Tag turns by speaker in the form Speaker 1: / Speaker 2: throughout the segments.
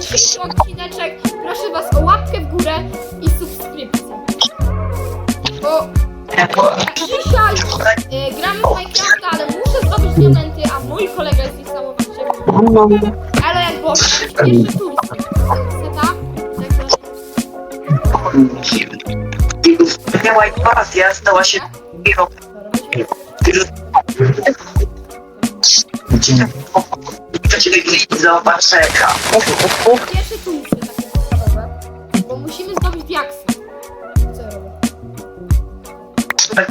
Speaker 1: dzisiejszy odcineczek. Proszę was o łapkę w górę i subskrypcję. Bo dzisiaj e, gramy w Minecrafta, ale muszę zdobyć diamenty, a mój kolega jest niesamowicie Ale jak było, seta. Także
Speaker 2: Miała inwazja, stała się biegą. Zobaczeka.
Speaker 1: pierwszy tur jest takie podstawowe. Bo musimy zdobyć diaksy. Co ja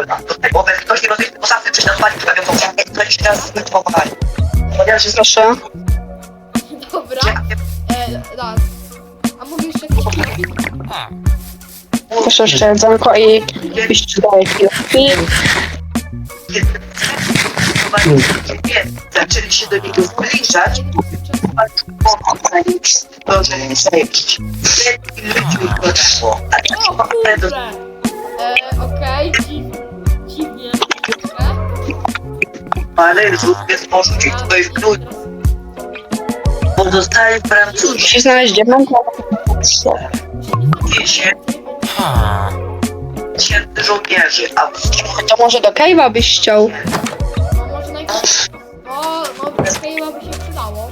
Speaker 1: robię?
Speaker 2: Do tego, by ktoś nie rozumie, posadzę coś na spalić, prawie to ktoś teraz zbytowali. Ja się
Speaker 3: Proszę.
Speaker 1: Dobra. E, da. A mówisz jeszcze jakiś filmik?
Speaker 3: Proszę jeszcze jedzonko i iść dalej chwilę.
Speaker 2: Zaczęli się do niego zbliżać, to, że nie przejść. Ludzi uderzyło.
Speaker 1: O kurde! E, okej, dziw, dziwnie.
Speaker 2: Ale jest możliwy, to jest gnój. Pozostali Francuzi
Speaker 3: Musisz znaleźć diament.
Speaker 2: się tysięcy żołnierzy, a w
Speaker 3: To może do Cave'a byś chciał.
Speaker 1: No no Kejła by się przydało.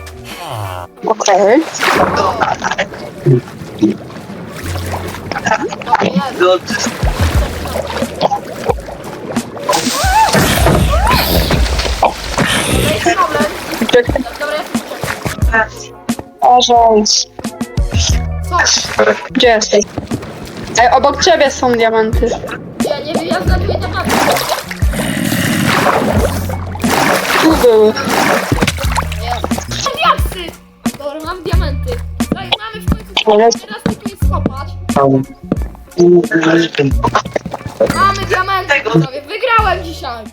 Speaker 3: Okej.
Speaker 1: Dobra, jest.
Speaker 2: do
Speaker 1: Jest problem. Dobra?
Speaker 3: Gdzie jesteś? Ej, obok ciebie są diamenty.
Speaker 1: Ja nie ja znajduję.
Speaker 3: Tu
Speaker 1: Mam diaksy! Dobra, mam diamenty. Daj, mamy w końcu
Speaker 3: Ale-
Speaker 1: Teraz mi tu jest kopać. Mamy diamenty, panowie. Wygrałem dzisiaj.